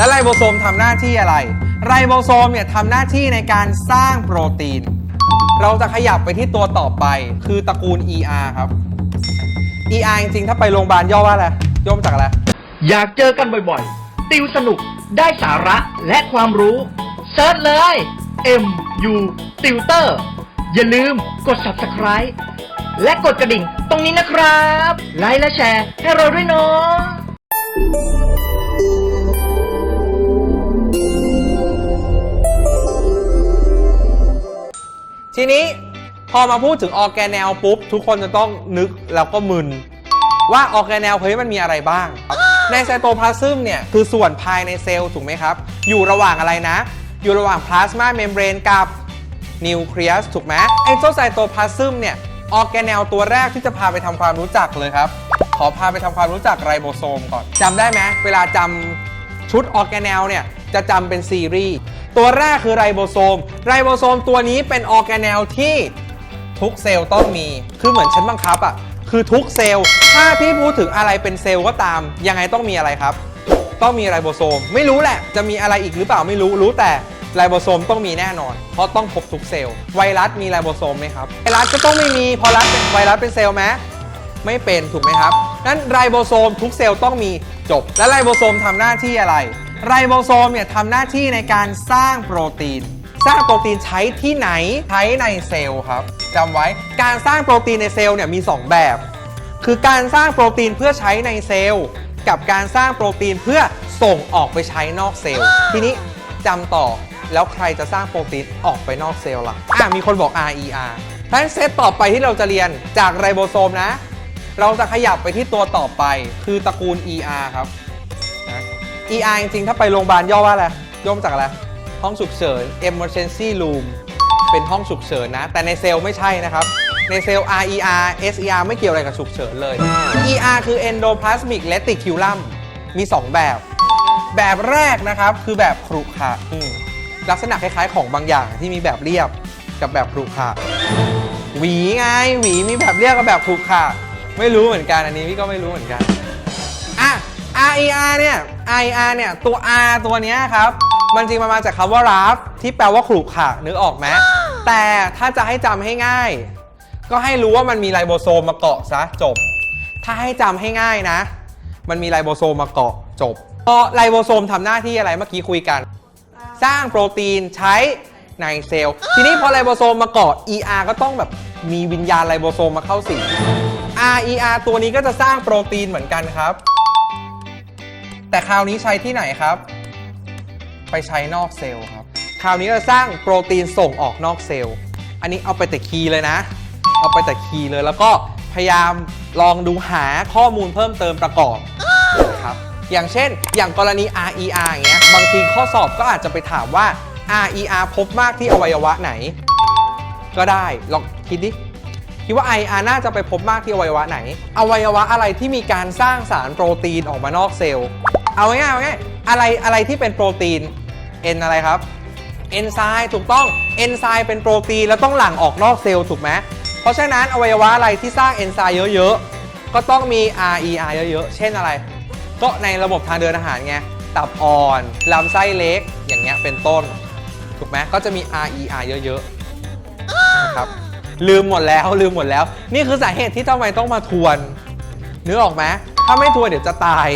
และไรโบโซมทำหน้าที่อะไร ไรโบโซมเนี่ยทำหน้าที่ในการสร้างโปรตีน เราจะขยับไปที่ตัวต่อไป คือตระกูล ER ครับ ER จริงๆ ถ้าไปโรงพยาบาลย่อว่าอะไร ย่อมาจากอะไร อยากเจอกันบ่อยๆ ติวสนุก ได้สาระและความรู้ เซิร์ชเลย M U Tutor อย่าลืมกด subscribe และกดกระดิ่งตรงนี้นะครับ ไลค์และแชร์ให้เราด้วยเนาะ ทีนี้พอมาพูดถึงออร์แกเนลปุ๊บ ทุกคนจะต้องนึกแล้วก็มึน ว่าออร์แกเนลเฮ้ยมันมีอะไรบ้าง ในไซโตพลาซึมเนี่ยคือส่วนภายในเซลล์ถูกไหมครับ อยู่ระหว่างอะไรนะ อยู่ระหว่างพลาสมาเมมเบรนกับนิวเคลียสถูกไหมไอ้เจ้าไซโตพลาซึมเนี่ยออร์แกเนลตัวแรกที่จะพาไปทำความรู้จักเลยครับ ขอพาไปทำความรู้จักไรโบโซมก่อนจำได้ไหมเวลาจำชุดออร์แกเนลเนี่ยจะจำเป็นซีรีส์ ตัวแรกคือไรโบโซม ไรโบโซมตัวนี้เป็นออร์แกเนลที่ทุกเซลล์ต้องมี คือเหมือนฉันบังคับอะ่ะ คือทุกเซลล์ ถ้าพี่พูดถึงอะไรเป็นเซลล์ก็ตาม ยังไงต้องมีอะไรครับ ต้องมีไรโบโซม ไม่รู้แหละ จะมีอะไรอีกหรือเปล่าไม่รู้ รู้แต่ไรโบโซมต้องมีแน่นอน เพราะต้องครบทุกเซลล์ ไวรัสมีไรโบโซมไหมครับ ไวรัสก็ต้องไม่มีเพราะรัสเป็นไวรัสเป็นเซลล์ไหมไม่เป็นถูกไหมครับ นั้นไรโบโซมทุกเซลล์ต้องมีจบ และไรโบโซมทำหน้าที่อะไร ไรโบโซมเนี่ยทำหน้าที่ในการสร้างโปรตีน สร้างโปรตีนใช้ที่ไหนใช้ในเซลล์ครับจำไว้การสร้างโปรตีนในเซลล์เนี่ยมี 2 แบบ คือการสร้างโปรตีนเพื่อใช้ในเซลล์ กับการสร้างโปรตีนเพื่อส่งออกไปใช้นอกเซลล์ ทีนี้จำต่อแล้วใครจะสร้างโปรตีนออกไปนอกเซลล์ล่ะอะมีคนบอก RER เพราะฉะนั้นเซตต่อไปที่เราจะเรียนจากไรโบโซมนะ เราจะขยับไปที่ตัวต่อไปคือตระกูล ER ครับ ER จริงๆ ถ้าไปโรงพยาบาลย่อว่าอะไร ย่อมาจากอะไร ห้องฉุกเฉิน Emergency Room เป็นห้องฉุกเฉินนะ แต่ในเซลล์ไม่ใช่นะครับ ในเซลล์ RER SER ไม่เกี่ยวอะไรกับฉุกเฉินเลย ER คือ Endoplasmic Reticulum มี 2 แบบ แบบแรกนะครับคือแบบครุขระอืมลักษณะคล้ายๆของบางอย่างที่มีแบบเรียบกับแบบครุขระหวีไงหวีมีแบบเรียบกับแบบครุขระไม่รู้เหมือนกันอันนี้พี่ก็ไม่รู้เหมือนกันอะ RER เนี่ย RER เนี่ย ตัว R ตัวเนี้ยครับ มันจริงมันมาจากคำว่า raft ที่แปลว่าขรุขระนึกออกไหมแต่ถ้าจะให้จำให้ง่าย ก็ให้รู้ว่ามันมีไรโบโซมมาเกาะซะจบ ถ้าให้จำให้ง่ายนะ มันมีไรโบโซมมาเกาะจบพอไรโบโซมทำหน้าที่อะไรเมื่อกี้คุยกัน สร้างโปรตีนใช้ในเซลล์ ทีนี้พอไรโบโซมมาเกาะ ER ก็ต้องแบบมีวิญญาณไรโบโซมมาเข้าสิง RER ตัวนี้ก็จะสร้างโปรตีนเหมือนกันครับ แต่คราวนี้ใช้ที่ไหนครับ ไปใช้นอกเซลล์ครับ คราวนี้จะสร้างโปรตีนส่งออกนอกเซลล์ อันนี้เอาไปแต่คีย์เลยนะ เอาไปแต่คีย์เลยแล้วก็พยายามลองดูหาข้อมูลเพิ่มเติมประกอบนะครับ อย่างเช่น อย่างกรณี RER อย่างเงี้ย บางทีข้อสอบก็อาจจะไปถามว่า RER พบมากที่อวัยวะไหน ก็ได้ ลองคิดดิ คิดว่า IR น่าจะไปพบมากที่อวัยวะไหน อวัยวะอะไรที่มีการสร้างสารโปรตีนออกมานอกเซลล์ เอาง่ายๆเอาง่ายๆอะไรอะไรที่เป็นโปรตีน N อะไรครับเอนไซม์ถูกต้องเอนไซม์เป็นโปรตีนแล้วต้องหลั่งออกนอกเซลล์ถูกไหมเพราะฉะนั้นอวัยวะอะไรที่สร้างเอนไซม์เยอะๆ ก็ต้องมี RER เยอะๆ เช่นอะไร ก็ในระบบทางเดินอาหารไง ตับอ่อน ลำไส้เล็ก อย่างเงี้ยเป็นต้น ถูกไหมก็จะมี RER เยอะๆนะครับลืมหมดแล้วลืมหมดแล้ว นี่คือสาเหตุที่ทำไมต้องมาทวนนึกออกไหมถ้าไม่ทวนเดี๋ยวจะตาย